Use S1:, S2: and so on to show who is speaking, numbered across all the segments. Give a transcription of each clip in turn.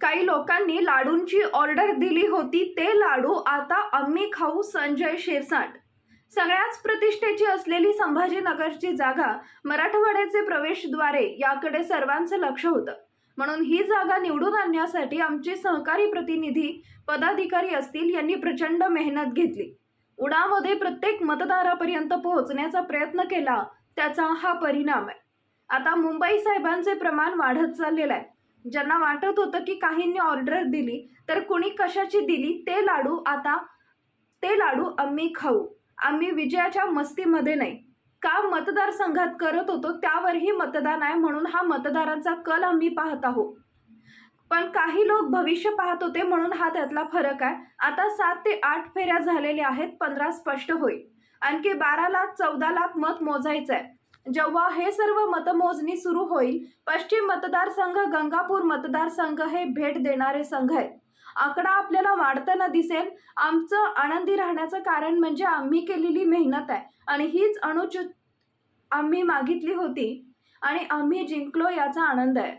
S1: काही लोकांनी लाडूंची ऑर्डर दिली होती ते लाडू आता आम्ही खाऊ संजय शिरसाट. सगळ्याच प्रतिष्ठेची असलेली संभाजीनगरची जागा मराठवाड्याचे प्रवेशद्वारे याकडे सर्वांचं लक्ष होतं. म्हणून ही जागा निवडून आणण्यासाठी आमचे सहकारी प्रतिनिधी पदाधिकारी असतील यांनी प्रचंड मेहनत घेतली. उडामध्ये प्रत्येक मतदारापर्यंत पोहोचण्याचा प्रयत्न केला त्याचा हा परिणाम आहे. आता मुंबई साहेबांचे प्रमाण वाढत चाललेलं आहे. ज्यांना वाटत होतं की काहींनी ऑर्डर दिली तर कुणी कशाची दिली ते लाडू आता ते लाडू आम्ही खाऊ. आम्ही विजयाच्या मस्तीमध्ये नाही. का मतदारसंघात करत होतो त्यावरही मतदान आहे म्हणून हा मतदारांचा कल आम्ही पाहत आहोत. पण काही लोक भविष्य पाहत होते म्हणून हा त्यातला फरक आहे. आता सात ते आठ फेऱ्या झालेल्या आहेत पंधरा स्पष्ट होईल. आणखी बारा लाख चौदा लाख मत मोजायचं आहे. जेव्हा हे सर्व मतमोजणी सुरू होईल पश्चिम मतदारसंघ गंगापूर मतदारसंघ हे भेट देणारे संघ आहेत. आकडा आपल्याला वाढताना दिसेल. आमचं आनंदी राहण्याचं कारण म्हणजे आम्ही केलेली मेहनत आहे आणि हीच अनुचित आम्ही मागितली होती आणि आम्ही जिंकलो याचा आनंद आहे.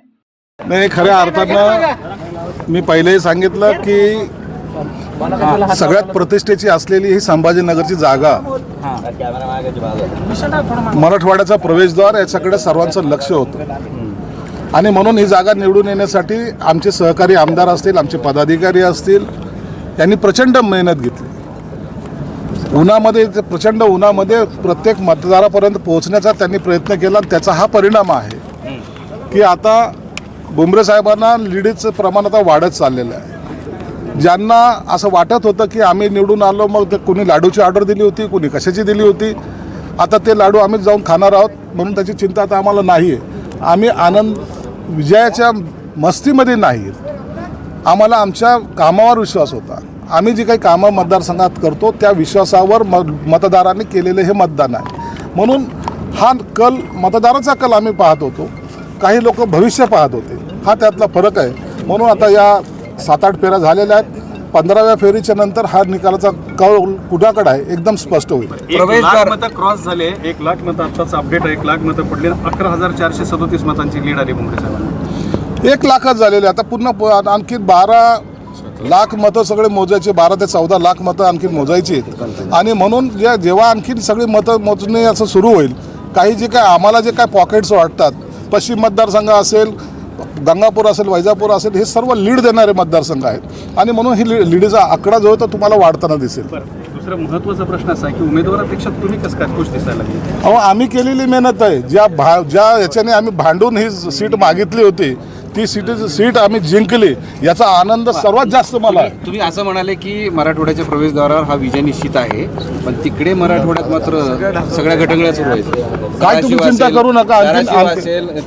S2: नाही खऱ्या अर्थानं मी पहिलेही सांगितलं की सगळ्यात प्रतिष्ठेची असलेली ही संभाजीनगरची जागा. मराठवाड्याचा प्रवेशद्वार याच्याकडे सर्वांचं लक्ष होतं. आणि म्हणून ही जागा निवडून येण्यासाठी आमचे सहकारी आमदार असतील आमचे पदाधिकारी असतील यांनी प्रचंड मेहनत घेतली. उन्हामध्ये प्रचंड उन्हामध्ये प्रत्येक मतदारापर्यंत पोहोचण्याचा त्यांनी प्रयत्न केला आणि त्याचा हा परिणाम आहे की आता बुमरे साहेबांना लीडीचं प्रमाण आता वाढत चाललेलं आहे. ज्यांना असं वाटत होतं की आम्ही निवडून आलो मग ते कुणी लाडूची ऑर्डर दिली होती कुणी कशाची दिली होती. आता ते लाडू आम्ही जाऊन खाणार आहोत म्हणून त्याची चिंता आता आम्हाला नाही आहे आम्ही आनंद विजयाच्या मस्तीमध्ये नाही. आम्हाला आमच्या कामावर विश्वास होता. आम्ही जी काही कामं मतदारसंघात करतो त्या विश्वासावर म मतदारांनी केलेले हे मतदान आहे. म्हणून हा कल मतदाराचा कल आम्ही पाहत होतो. काही लोक भविष्य पाहत होते. हा त्यातला फरक आहे. म्हणून आता या सात आठ फेऱ्या झालेल्या आहेत. पंधराव्या फेरीच्या नंतर हा निकालाचा कल कुणाकडे आहे एकदम स्पष्ट होईल.
S3: एक
S4: प्रवेशद्वार-
S3: लाख मतं क्रॉस झाले. एक लाख मतं आत्ताच अपडेट आहे. एक लाख मतं पडले. अकरा हजार चारशे सदोतीस मतांची लीड आली मुंबई साहेबांना.
S2: एक लाखच झालेले. आता पुन्हा प- आणखी बारा लाख मतं सगळे मोजायचे. बारा ते चौदा लाख मतं आणखी मोजायची आहेत. आणि म्हणून जे जेव्हा आणखीन सगळी मतं मोजणी असं सुरू होईल काही जे काय आम्हाला जे काय पॉकेट्स वाटतात पश्चिम मतदारसंघ असेल गंगापूर असेल वैजापूर असेल हे सर्व लीड देणारे मतदारसंघ आहेत. आणि म्हणून ही ली लीडचा आकडा जो आहे तो तुम्हाला वाढताना दिसेल.
S3: दुसरा महत्त्वाचा प्रश्न असा आहे की उमेदवारापेक्षा तुम्ही कसं काय खुश दिसायला
S2: अहो आम्ही केलेली मेहनत आहे. ज्या भा ज्या याच्याने आम्ही भांडून ही सीट मागितली होती ती सीट सीट आम्ही जिंकली. याचा आनंद सर्वात जास्त मला. आहे
S4: तुम्ही असं म्हणाले की मराठवाड्याच्या प्रवेशद्वारावर हा विजय निश्चित आहे पण तिकडे मराठवाड्यात मात्र सगळ्या घटंगळ्या सुरू आहेत.
S2: काय तुम्ही चिंता करू नका.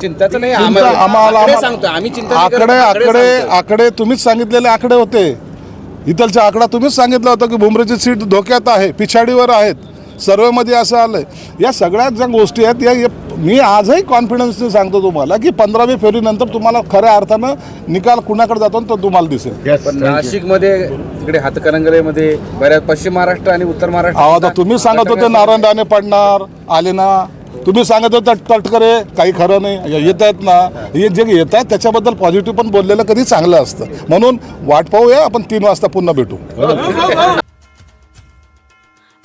S4: चिंताचं नाही आम्हाला आकडे सांगतो आम्ही चिंता नाही करत,
S2: आकडे. आकडे तुम्हीच सांगितलेले आकडे होते. इथलचा आकडा तुम्हीच सांगितलं होतं की भुमरेची सीट धोक्यात आहे पिछाडीवर आहेत. सर्वेमध्ये असं आलंय. या सगळ्यात ज्या गोष्टी आहेत या मी आजही कॉन्फिडन्सने सांगतो तुम्हाला की पंधरावी फेरीनंतर तुम्हाला खऱ्या अर्थानं निकाल कुणाकडे जातो तो तुम्हाला दिसेल.
S4: पण नाशिकमध्ये तिकडे हातकणंगलेमध्ये बऱ्याच पश्चिम महाराष्ट्र आणि उत्तर
S2: अहो आता
S4: महाराष्ट्र
S2: तुम्ही सांगत होते नारायण राणे पडणार आले ना तुम्ही सांगत होते तटकरे काही खरं नाही. येत आहेत ना. हे जे येत आहेत त्याच्याबद्दल पॉझिटिव्ह पण बोललेलं कधी चांगलं असतं. म्हणून वाट पाहूया आपण तीन वाजता पुन्हा भेटू.